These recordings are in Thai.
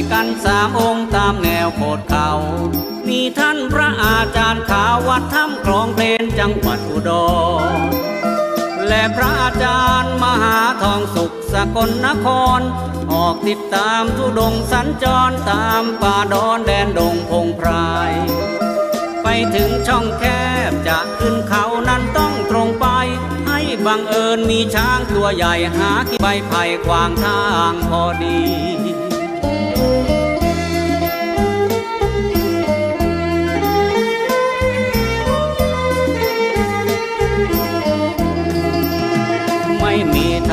สามองค์ตามแนวโคดเขามีท่านพระอาจารย์ขาววัดถ้ำคลองเพลนจังหวัดอุดร และพระอาจารย์มหาทองสุขสกลนคร ออกติดตามทุดงสัญจรตามป่าดอนแดนดงพงไพรไปถึงช่องแคบจะขึ้นเขานั้นต้องตรงไป ให้บังเอิญมีช้างตัวใหญ่หากิใบไผ่ขวางทางพอดี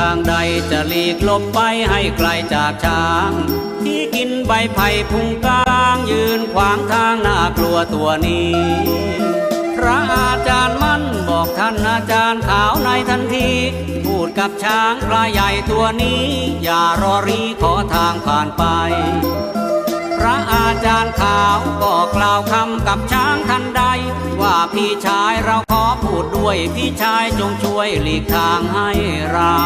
างใดจะหลีกลบไปให้ไกลจากช้าง ที่กินใบไผ่พุงกลางยืนขวางทางน่ากลัวตัวนี้ พระอาจารย์มั่นบอกท่านอาจารย์ขาวในทันที พูดกับช้างปลาใหญ่ตัวนี้ อย่ารอรีขอทางผ่านไป พระอาจารย์ขาวก็กล่าวคำกับช้างทันใด พี่ชายเราขอพูดด้วยพี่ชายจงช่วยหลีกทางให้เรา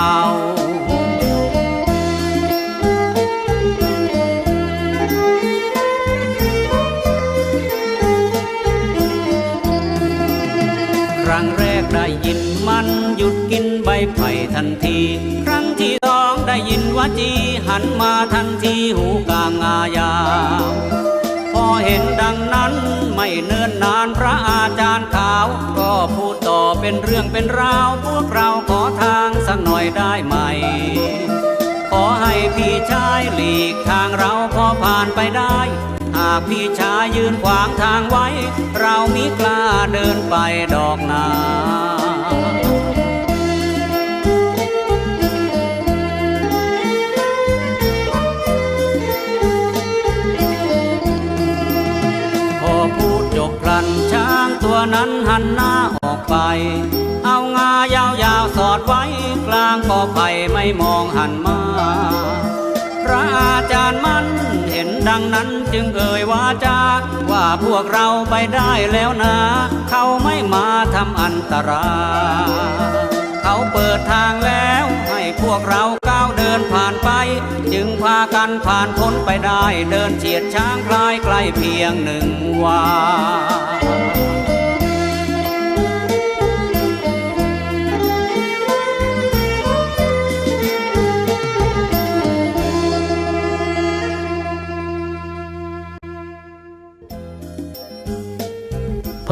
ครั้งแรกได้ยินมันหยุดกินใบไผ่ทันที ครั้งที่สองได้ยินว่าจีหันมาทันทีหูกลางงายา เห็นดังนั้นไม่เนิ่นนานพระอาจารย์ขาว ก็พูดต่อเป็นเรื่องเป็นราวพวกเราขอทางสักหน่อยได้ไหม ขอให้พี่ชายหลีกทางเราพอผ่านไปได้ หากพี่ชายยืนขวางทางไว้ เรามิกล้าเดินไปดอกนา พูดจบพลันช้างตัวนั้นหันหน้าออกไป เอางายาวๆสอดไว้กลางกอไผ่ไม่มองหันมา พระอาจารย์มันเห็นดังนั้นจึงเอ่ยวาจาว่าพวกเราไปได้แล้วนะ เขาไม่มาทำอันตรายเขาเปิดทางแล้วให้พวกเราก้าวเดินผ่านไป จึงพากันผ่านพ้นไปได้เดินเฉียดช้างคลายใกล้เพียงหนึ่งวา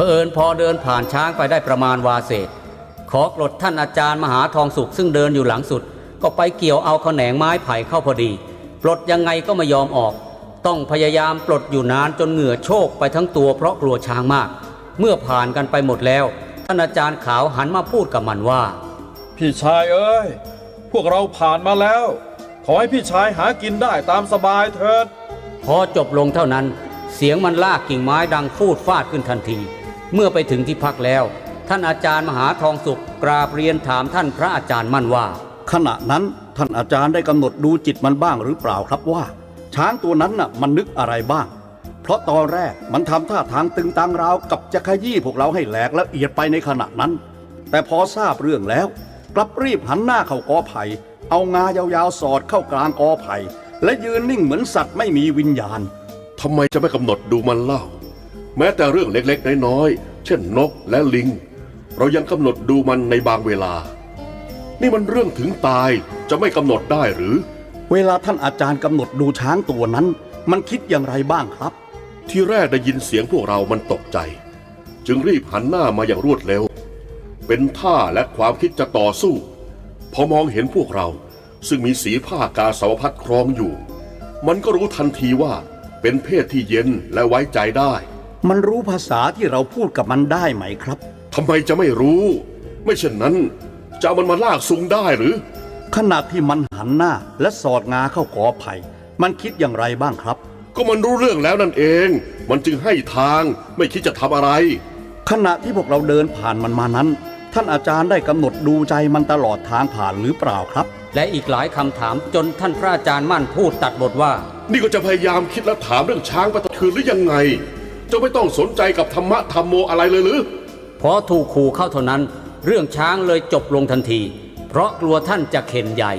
เผอิญพอเดินผ่านช้างไปได้ประมาณวาเศษ ขอกรดท่านอาจารย์มหาทองสุขซึ่งเดินอยู่หลังสุด ก็ไปเกี่ยวเอาขแขนงไม้ไผ่เข้าพอดี ปลดยังไงก็ไม่ยอมออก ต้องพยายามปลดอยู่นานจนเหงื่อโชกไปทั้งตัวเพราะกลัวช้างมาก เมื่อผ่านกันไปหมดแล้ว ท่านอาจารย์ขาวหันมาพูดกับมันว่า พี่ชายเอ้ย พวกเราผ่านมาแล้ว ขอให้พี่ชายหากินได้ตามสบายเถิด พอจบลงเท่านั้น เสียงมันลากกิ่งไม้ดังฟูดฟาดขึ้นทันที เมื่อไปถึงที่พักแล้ว ท่านอาจารย์มหาทองสุขกราบเรียนถามท่านพระอาจารย์มั่นว่า ขณะนั้นท่านอาจารย์ได้กำหนดดูจิตมันบ้างหรือเปล่าครับว่า ช้างตัวนั้นน่ะมันนึกอะไรบ้าง เพราะตอนแรกมันทำท่าทางตึงตังราวกับจะขยี้พวกเราให้แหลกละเอียดไปในขณะนั้น แต่พอทราบเรื่องแล้ว กลับรีบหันหน้าเข้ากอไผ่เอางายาวๆสอดเข้ากลางกอไผ่และยืนนิ่งเหมือนสัตว์ไม่มีวิญญาณทำไมจะไม่กำหนดดูมันเล่า แม้แต่เรื่องเล็กๆ น้อยๆ เช่นนกและลิง เรายังกำหนดดูมันในบางเวลา นี่มันเรื่องถึงตายจะไม่กำหนดได้หรือ เวลาท่านอาจารย์กำหนดดูช้างตัวนั้น มันคิดอย่างไรบ้างครับ ที่แรกได้ยินเสียงพวกเรามันตกใจ จึงรีบหันหน้ามาอย่างรวดเร็ว เป็นท่าและความคิดจะต่อสู้ พอมองเห็นพวกเรา ซึ่งมีสีผ้ากาสาวพัดครองอยู่ มันก็รู้ทันทีว่าเป็นเพศที่เย็นและไว้ใจได้ มันรู้ภาษาที่เราพูดกับมันได้ไหมครับ ทำไมจะไม่รู้ ไม่เช่นนั้น จะเอามันมาลากซุงได้หรือ ขณะที่มันหันหน้าและสอดงาเข้ากอไผ่ มันคิดอย่างไรบ้างครับ ก็มันรู้เรื่องแล้วนั่นเอง มันจึงให้ทางไม่คิดจะทำอะไร ขณะที่พวกเราเดินผ่านมันมานั้น ท่านอาจารย์ได้กำหนดดูใจมันตลอดทางผ่านหรือเปล่าครับ และอีกหลายคำถามจนท่านพระอาจารย์มั่นพูดตัดบทว่า นี่ก็จะพยายามคิดและถามเรื่องช้างไปตะคืนหรือยังไง จะไม่ต้องสนใจกับธรรมะธรรมโมอะไรเลยหรือพอถูกขู่เข้าเท่านั้น เรื่องช้างเลยจบลงทันที เพราะกลัวท่านจะเข็นใหญ่